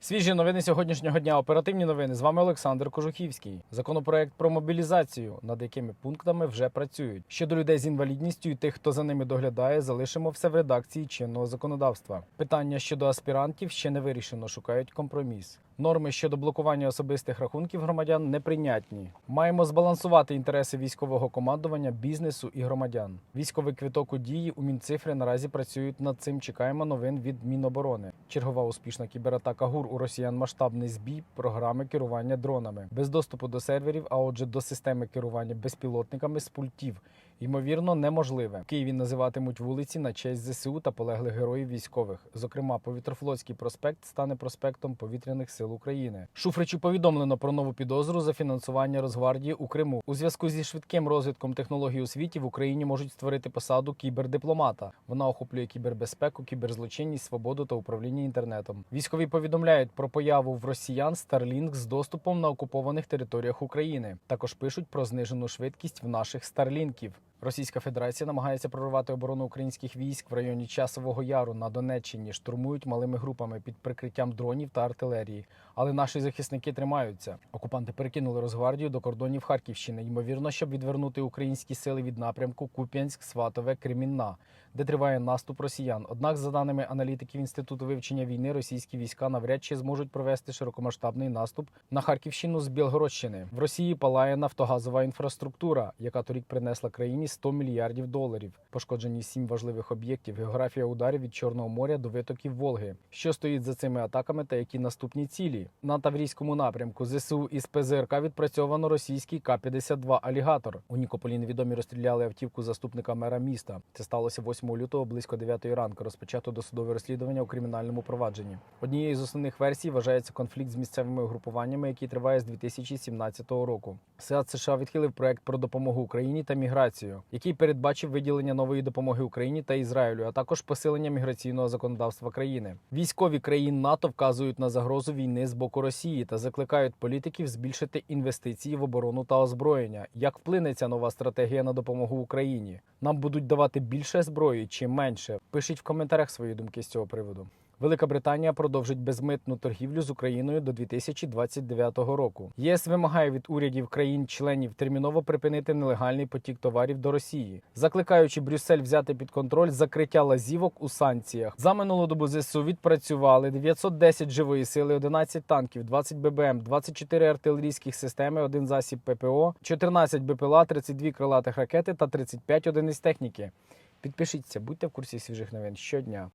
Свіжі новини сьогоднішнього дня. Оперативні новини. З вами Олександр Кожухівський. Законопроект про мобілізацію, над якими пунктами вже працюють. Щодо людей з інвалідністю і тих, хто за ними доглядає, залишимо все в редакції чинного законодавства. Питання щодо аспірантів ще не вирішено. Шукають компроміс. Норми щодо блокування особистих рахунків громадян неприйнятні. Маємо збалансувати інтереси військового командування, бізнесу і громадян. Військовий квиток у дії у Мінцифри наразі працюють над цим. Чекаємо новин від Міноборони. Чергова успішна кібератака ГУР у росіян масштабний збій програми керування дронами без доступу до серверів, а отже, до системи керування безпілотниками з пультів. Ймовірно, неможливе. В Києві називатимуть вулиці на честь ЗСУ та полеглих героїв військових. Зокрема, повітрофлотський проспект стане проспектом повітряних сил України. Шуфричу повідомлено про нову підозру за фінансування Росгвардії у Криму. У зв'язку зі швидким розвитком технологій у світі в Україні можуть створити посаду кібердипломата. Вона охоплює кібербезпеку, кіберзлочинність, свободу та управління інтернетом. Військові повідомляють про появу в росіян Starlink з доступом на окупованих територіях України. Також пишуть про знижену швидкість в наших старлінків. Російська Федерація намагається прорвати оборону українських військ в районі Часового Яру на Донеччині, штурмують малими групами під прикриттям дронів та артилерії. Але наші захисники тримаються. Окупанти перекинули Росгвардію до кордонів Харківщини, ймовірно, щоб відвернути українські сили від напрямку Куп'янськ, Сватове, Кремінна, де триває наступ росіян. Однак, за даними аналітиків інституту вивчення війни, російські війська навряд чи зможуть провести широкомасштабний наступ на Харківщину з Білгородщини. В Росії палає нафтогазова інфраструктура, яка торік принесла країні 100 мільярдів доларів. Пошкоджені сім важливих об'єктів. Географія ударів від Чорного моря до витоків Волги. Що стоїть за цими атаками та які наступні цілі? На Таврійському напрямку ЗСУ із ПЗРК відпрацьовано російський К-52 алігатор. У Нікополі невідомі розстріляли автівку заступника мера міста. Це сталося 8 лютого близько 9 ранку. Розпочато досудове розслідування у кримінальному провадженні. Однією з основних версій вважається конфлікт з місцевими угрупуваннями, який триває з 2017 року. Сеат США відхилив проект про допомогу Україні та міграцію, який передбачив виділення нової допомоги Україні та Ізраїлю, а також посилення міграційного законодавства країни. Військові країн НАТО вказують на загрозу війни з боку Росії та закликають політиків збільшити інвестиції в оборону та озброєння. Як вплине ця нова стратегія на допомогу Україні? Нам будуть давати більше зброї чи менше? Пишіть в коментарях свої думки з цього приводу. Велика Британія продовжить безмитну торгівлю з Україною до 2029 року. ЄС вимагає від урядів країн-членів терміново припинити нелегальний потік товарів до Росії, закликаючи Брюссель взяти під контроль закриття лазівок у санкціях. За минулу добу ЗСУ відпрацювали 910 живої сили, 11 танків, 20 ББМ, 24 артилерійських системи, один засіб ППО, 14 БПЛА, 32 крилатих ракети та 35 одиниць техніки. Підпишіться, будьте в курсі свіжих новин щодня.